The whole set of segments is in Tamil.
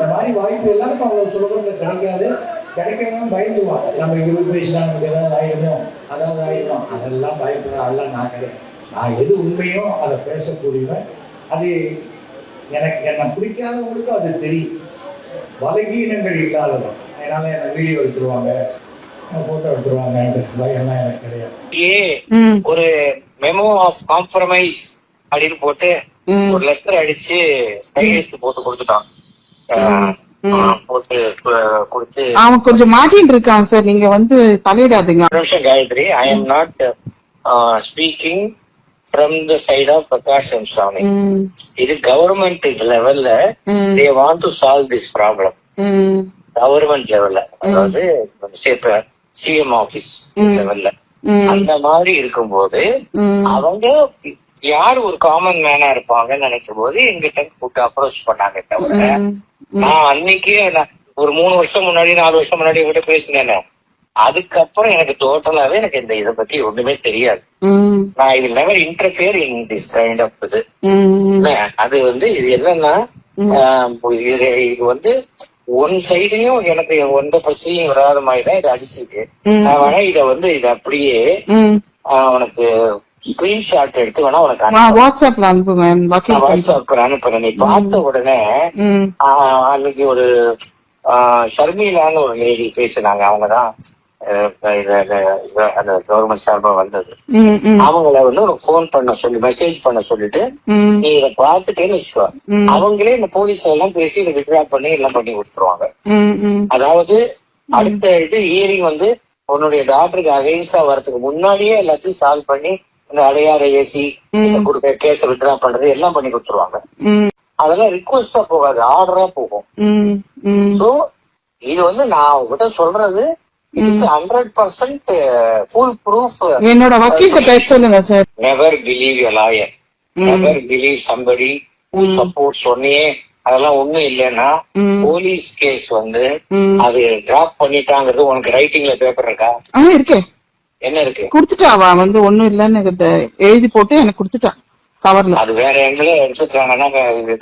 இந்த மாதிரி வாய்ப்பு எல்லாருக்கும் அவ்வளவு சுலபத்துல கிடைக்காது. கிடைக்காம பயந்துருவான் நம்ம இருபது பேசினா நமக்கு ஏதாவது ஆயிடுமோ? அதாவது ஆயிடும்? அதெல்லாம் பயப்படுற ஆள்லாம் நான் கிடையாது. நான் எது உண்மையோ அதை பேசக்கூடியவன். அது எனக்கு என்னை பிடிக்காதவங்களுக்கும் அது தெரியும். பலகீனங்கள் இல்லாதவன். அதனால என்னை வீடியோ எடுத்துருவாங்க. போட்டோ எடுத்துருவாங்கன்ற பயம்லாம் எனக்கு கிடையாது. ஏ ஒரு மெமோ ஆஃப் காம்ப்ரமைஸ் அப்படின்னு போட்டு ஒரு லெட்டர் அடிச்சு கையெழுத்து போட்டு கொடுத்துட்டான். அவன் கொஞ்சம் மாட்டின்னு இருக்கான் சார். நீங்க வந்து தலையிடாதீங்க. Gayathri. I am not speaking from the side of Prakash Sami இது கவர்மெண்ட் லெவல்ல they want to solve this problem government லெவல்ல அதாவது சிஎம் ஆபீஸ். லெவல்ல அந்த மாதிரி இருக்கும்போது அவங்க யார் ஒரு காமன் மேனா இருப்பாங்கன்னு நினைக்கும் போது எங்கிட்ட கூப்பிட்டு அப்ரோச் பண்ணாங்க தவிர. நான் அன்னைக்கே ஒரு மூணு வருஷம் முன்னாடி நாலு வருஷம் முன்னாடி கூட பேசினேன். அதுக்கப்புறம் எனக்கு டோட்டலாவே எனக்கு இந்த இதை பத்தி ஒண்ணுமே தெரியாது. நான் இது never interfere in this kind of இது. அது வந்து இது என்னன்னா இது இது வந்து ஒன் சைடையும் எனக்கு எந்த பிரச்சனையும் வராத மாதிரி தான் இது அடிச்சிருக்கு. வேணா இத வந்து இது அப்படியே ம். ஸ்கிரீன்ஷாட் எடுத்து வேணா உனக்கு. வாட்ஸ்அப்ல வக்கீல் வாட்ஸ்அப்ல அனுப்புறேன். நீ பார்த்த உடனே அன்னைக்கு ஒரு ஷர்மிலான்னு ஒரு லேடி பேசினாங்க. அவங்கதான் அந்த கவர்மெண்ட் சார்பா வந்தது. அவங்கள வந்து ஒரு போன் பண்ண சொல்லி மெசேஜ் பண்ண சொல்லிட்டு நீ இதை பார்த்துட்டேன்னு வச்சுக்கோ. அவங்களே இந்த போலீஸ் எல்லாம் பேசி இதை வித்ரா பண்ணி எல்லாம் பண்ணி கொடுத்துருவாங்க. அதாவது அடுத்த இது ஹியரிங் வந்து உன்னுடைய டாக்டருக்கு அகைன்ஸ்டா வரதுக்கு முன்னாடியே எல்லாத்தையும் சால்வ் பண்ணி இந்த அடையாறு ஏசி. கொடுக்க கேஸ வித்ரா பண்றது எல்லாம் பண்ணி கொடுத்துருவாங்க. அதெல்லாம் ரிக்வஸ்டா போகாது ஆர்டரா போகும். சோ இது வந்து நான் உங்ககிட்ட சொல்றது ஹண்ட்ரட் பர்சன்ட் ஃபுல் ப்ரூஃப் என்னோட வக்கீல்கிட்ட பேச சொல்லுங்க sir. Never believe a lawyer never believe somebody support சொன்னியே அதெல்லாம் ஒண்ணும் இல்லைன்னா. போலீஸ் கேஸ் வந்து அது டிராப் பண்ணிட்டாங்கிறது உனக்கு ரைட்டிங்ல பேப்பர் இருக்கே. என்ன இருக்கு? குடுத்துட்டா அவ வந்து ஒண்ணும் இல்லன்னு எழுதி போட்டு எனக்கு குடுத்துட்டா கவர்ல அது வேற எங்களே எடுத்துட்டாங்கன்னா இது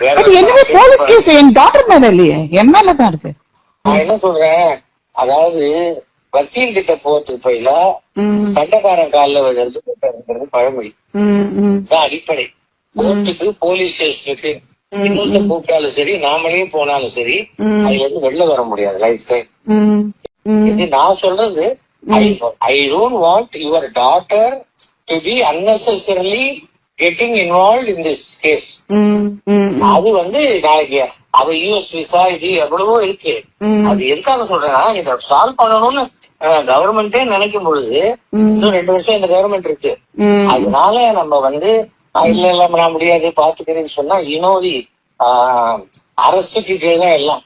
வேற அது என்னவே போலீஸ் கேஸ் என் டாக்டர் மேல இல்லையே என் மேலதான் இருக்கு. நான் என்ன சொல்றேன்? அதாவது வக்கீல் கிட்ட போறதுக்கு போயில ம். சண்டைக்காரன் காலில் விழுறது பழமொழி. அடிப்படை. கோர்ட்டுக்கு போலீஸ் ஸ்டேஷனுக்கு இன்னொருத்த கூப்பிட்டாலும் சரி நாமளே போனாலும் சரி. அதுல இருந்து வெளில வர முடியாது லைஃப் டைம் நான் சொல்றது I I don't want your daughter to be unnecessarily getting involve in this case அது வந்து நாளைக்கு அவ யூஎஸ் விசா இது எவ்வளவோ இருக்கு. ம். அது எதுக்காக சொல்றேன்னா இதை சால்வ் பண்ணணும்னு கவர்மெண்டே நினைக்கும் பொழுது ம். இன்னும் ரெண்டு வருஷம் இந்த கவர்மெண்ட் இருக்கு. அதனால நம்ம வந்து "ஆ, இல்ல இல்ல நான் முடியாது பாத்துக்கிறேன்னு சொன்னா இனோதி அரசுக்கு கீழே தான் எல்லாம்.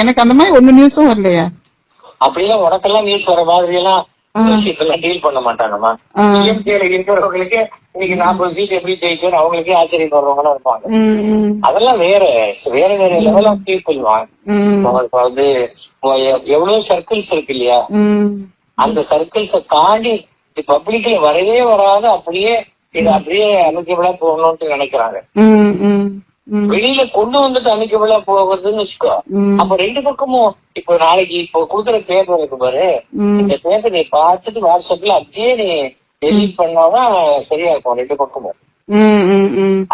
எனக்கு அந்த மாதிரி ஒண்ணு நியூஸும் வரலையே. அப்படிலாம் உனக்கெல்லாம் நியூஸ் வர மாதிரி எல்லாம் விஷயத்தெல்லாம் டீல் பண்ண மாட்டாங்கம்மா. டிஎம்கேல இருக்கிறவங்களுக்கு இன்னைக்கு நாற்பது சீட் எப்படி ஜெயிச்சோன்னு அவங்களுக்கே ஆச்சரியப்படுறவங்களும் இருப்பாங்க. அதெல்லாம் வேற வேற வேற லெவல் ஆஃப் பீப்புள் வாங்க வந்து எவ்வளவு சர்க்கிள்ஸ் இருக்கு இல்லையா? அந்த சர்க்கிள்ஸ தாண்டி பப்ளிக்ல வரவே வராத அப்படியே இது அப்படியே அமைக்கபிளா போகணும்னு நினைக்கிறாங்க. வெளியில கொண்டு வந்துட்டு அமைக்கபிளா போகுதுன்னு வச்சுக்கோ. அப்ப ரெண்டு பக்கமும் இப்போ நாளைக்கு இப்போ கொடுக்குற பேப்பர் இருக்கு பாரு. இந்த பேப்பர் நீ பார்த்துட்டு வாட்ஸ்அப்ல அப்படியே நீ டெலிட் பண்ணாதான் சரியா இருக்கும் ரெண்டு பக்கமும்.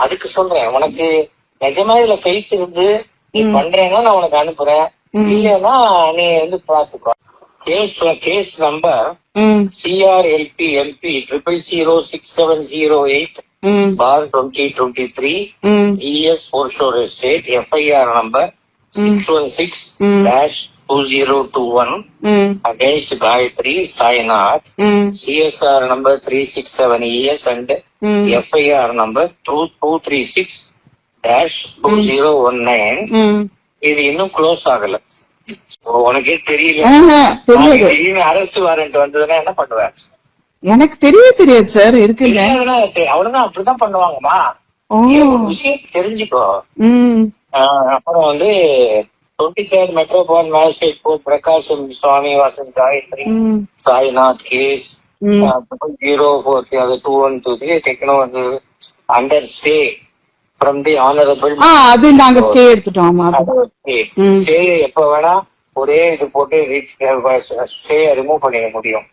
அதுக்கு சொல்றேன் உனக்கு நிஜமா இதுல ஃபெய்த் இருந்து நீ பண்றேன்னா நான் உனக்கு அனுப்புறேன். இல்லைன்னா நீ வந்து பாத்துக்கோ case case number CRLP MP triple zero six seven zero eight four twenty twenty three. ES foreshore estate FIR number six one six. Dash two zero two one hmm. against Gayatri Sainath, ம். CSR number 367 ES and ம். FIR number 2236 dash 2019 ம். இது இன்னும் க்ளோஸ் ஆகல. உனக்கே தெரியல. திடீர்னு அரெஸ்ட் வாரண்ட் வந்ததுன்னா என்ன பண்ணுவேன் எனக்கு தெரியவே தெரியாது சார் இருக்குங்க. அவ்வளவுதான் அப்படிதான் பண்ணுவாங்கம்மா. விஷயம் தெரிஞ்சுக்கோ. அப்புறம் வந்து twenty third metropolitan magistrate court Prakasam Swami Vasan Gayathri Sainath case zero four அது two one two three techno வந்து under stay from the honourable அது நாங்க ஸ்டே எடுத்துட்டோம். ஸ்டே எப்ப வேணா ஒரே இது போட்டு ஸ்டே ரிமூவ் பண்ணிட முடியும்.